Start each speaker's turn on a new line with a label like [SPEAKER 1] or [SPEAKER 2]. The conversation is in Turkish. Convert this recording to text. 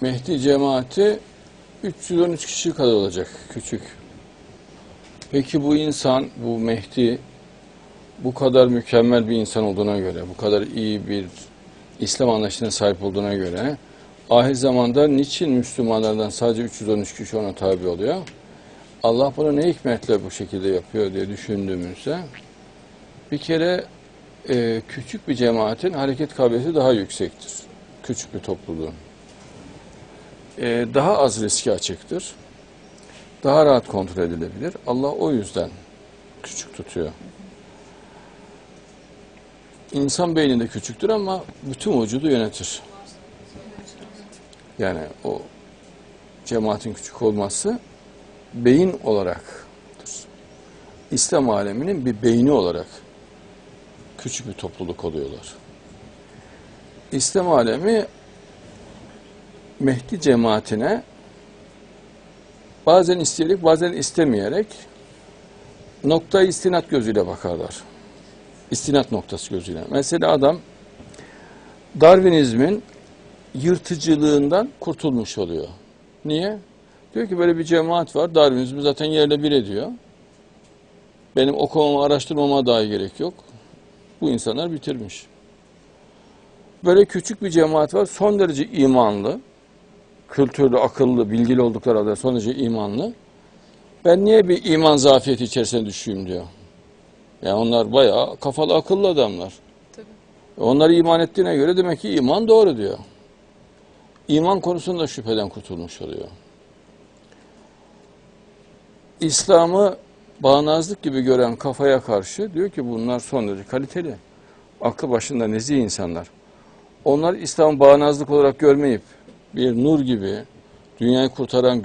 [SPEAKER 1] Mehdi cemaati 313 kişi kadar olacak küçük. Peki bu insan, bu Mehdi bu kadar mükemmel bir insan olduğuna göre, bu kadar iyi bir İslam anlayışına sahip olduğuna göre ahir zamanda niçin Müslümanlardan sadece 313 kişi ona tabi oluyor? Allah bunu ne hikmetle bu şekilde yapıyor diye düşündüğümüzde bir kere e, küçük bir cemaatin hareket kabiliyeti daha yüksektir. Küçük bir topluluğun. E, daha az riske açıktır. Daha rahat kontrol edilebilir. Allah o yüzden küçük tutuyor. İnsan beyninde küçüktür ama bütün vücudu yönetir. Yani o cemaatin küçük olması beyin olaraktır. İslam aleminin bir beyni olarak küçük bir topluluk oluyorlar. İslam alemi Mehdi cemaatine bazen isteyerek bazen istemeyerek nokta istinat gözüyle bakarlar. İstinat noktası gözüyle. Mesela adam Darwinizmin yırtıcılığından kurtulmuş oluyor. Niye? Diyor ki böyle bir cemaat var. Darwinizmi zaten yerle bir ediyor. Benim okumama, araştırmama dahi gerek yok. Bu insanlar bitirmiş. Böyle küçük bir cemaat var. Son derece imanlı. Kültürlü, akıllı, bilgili oldukları halde son derece imanlı. Ben niye bir iman zafiyeti içerisine düşeyim diyor. Yani onlar bayağı kafalı, akıllı adamlar.
[SPEAKER 2] Tabii.
[SPEAKER 1] Onlar iman ettiğine göre demek ki iman doğru diyor. İman konusunda şüpheden kurtulmuş oluyor. İslam'ı bağnazlık gibi gören kafaya karşı diyor ki bunlar son derece kaliteli. Aklı başında nezih insanlar. Onlar İslam'ı bağnazlık olarak görmeyip bir nur gibi dünyayı kurtaran